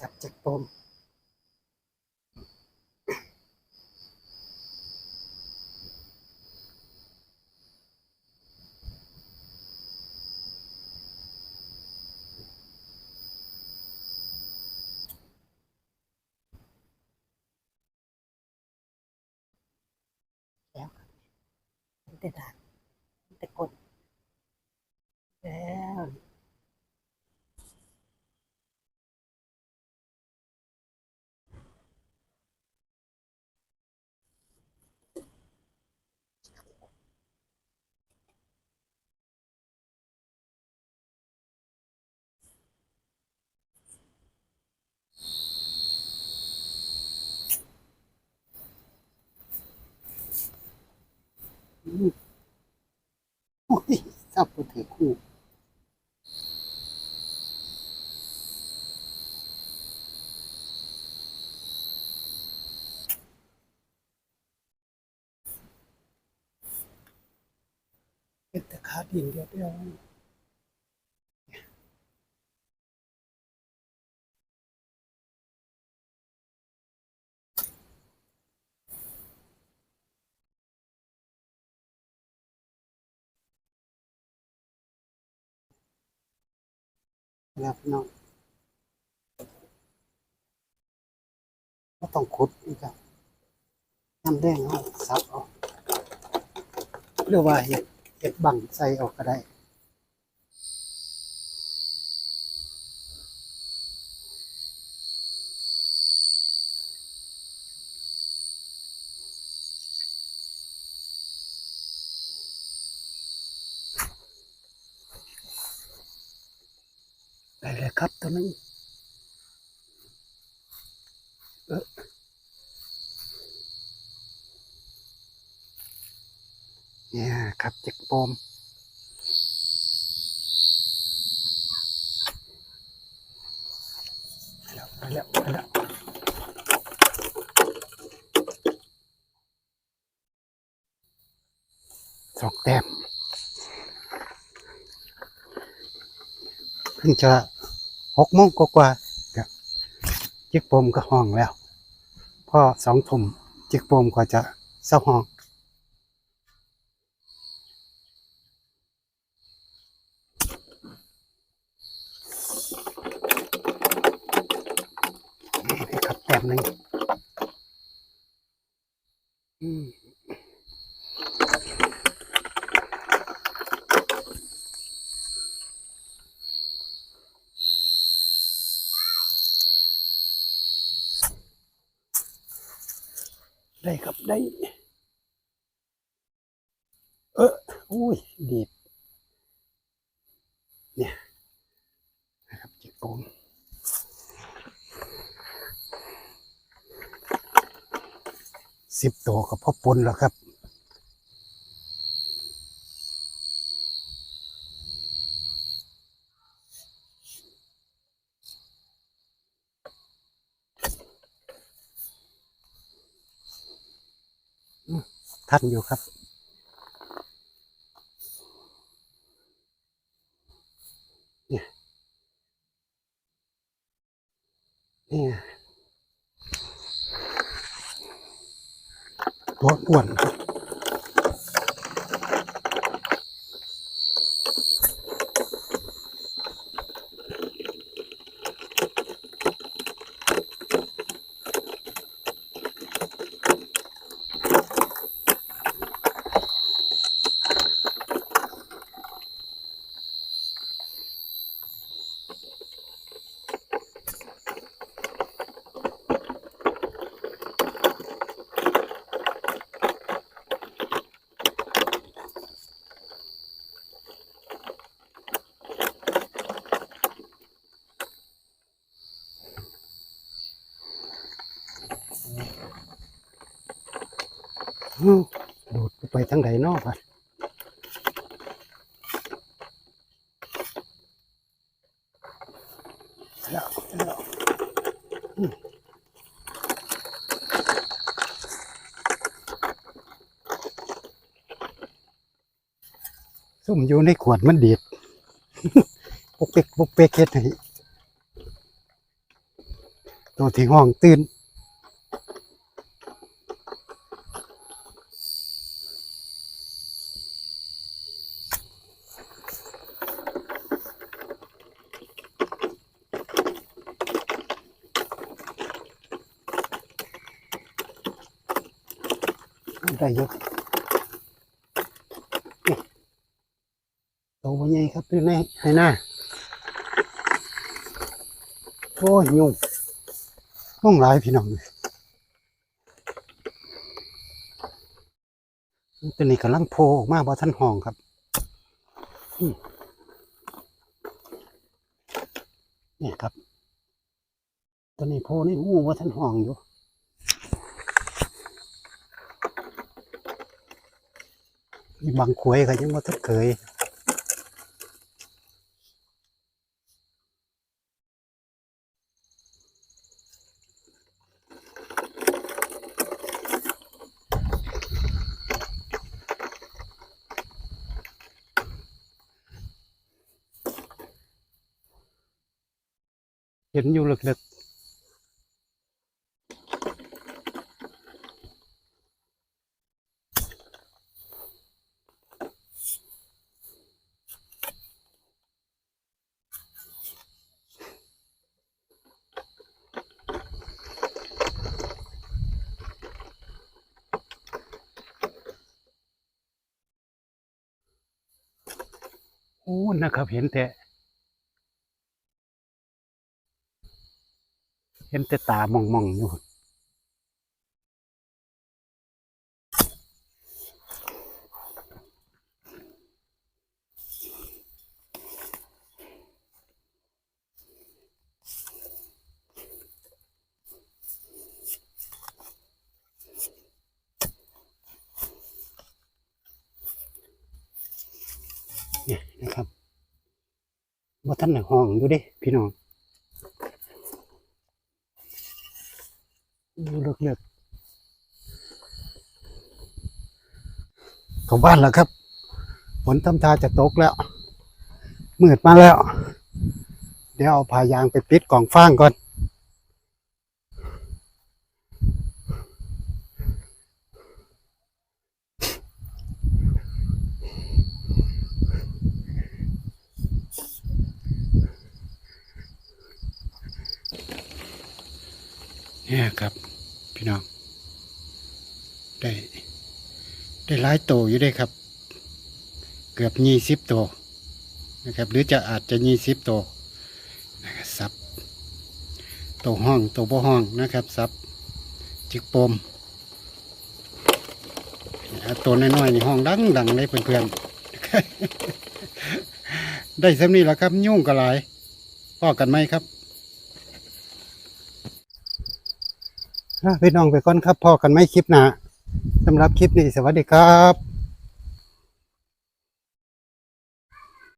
สับจากปมแล้วครับมันแต่ด่านมันแต่กดแล้ว โอ้ยชอบกูถือคู่เป็นแต่ขาดินเดียวเดียว แล้วพี่น้องก็ต้องขุดนี่ครับน้ำแดงเอาซับเอาหรือว่าเห็ดเห็ดบังใส่ออกก็ได้ ได้เลยครับตัวนี้เออเนี่ยครับจิกปมไปแล้วไปแล้วไปแล้วสองแต้มเพิ่งจะ หกโมงกว่าๆครับจิกโปมก็ห้องแล้ว พ่อสองทุ่มจิกโปมก็จะเศร้าห้องนี่ครับแต้มหนึ่งอืม ได้ เอออุ้ยดีดเนี่ยนะครับจิกโปมสิบตัวกับพ่อปนแล้วครับ อืม ท่านอยู่ครับ ดูดไปทางไหนนอกอะแล้วแล้วส้มอยู่ในขวดมันดีดปุกเป๊กปุกเป๊กเฮ็ดให้ตัวที่ห้องตื่น ได้เยอะโตวันใหญ่ครับอยู่ในให้หน้าโอ้ยยุ่งยุ่งหลายพี่น้องเลยตัวนี้กำลังโผล่ออกมาบ่ทันห้องครับนี่ครับ ตัวนี้โผล่ในหูบ่ทันห้องอยู่ บางขวยก็ยังบ่ทันเคยเห็นอยู่ลึกๆ อ้นะครับเห็นแต่ เห็นแต่ตามองมองๆอยู่ เนะครับว่าท่านหนห้องอยู่ดิพี่น้องดูเลือกเลือกเข้าบ้านแล้วครับฝนทำทาจะตกแล้วมืดมาแล้ว เดี๋ยวเอาพายางไปปิดกล่องฟางก่อน เนี่ยครับ พี่น้อง ได้ ได้หลายโตอยู่ได้ครับ เกือบยี่สิบโตวนะครับ หรือจะอาจจะยี่สิบโตนะครับซับโตวห้องโตวบ่ห้องนะครับซับจิกปมตัวน้อยๆในห้องดังดังๆเลยเพื่อนๆได้สำนี้แล้วครับ ยุ่งกระหลายพ่อกันไหมครับ อะ พี่น้องไปก่อนครับพอกันไม่คลิปหนะสำหรับคลิปนี้สวัสดีครับ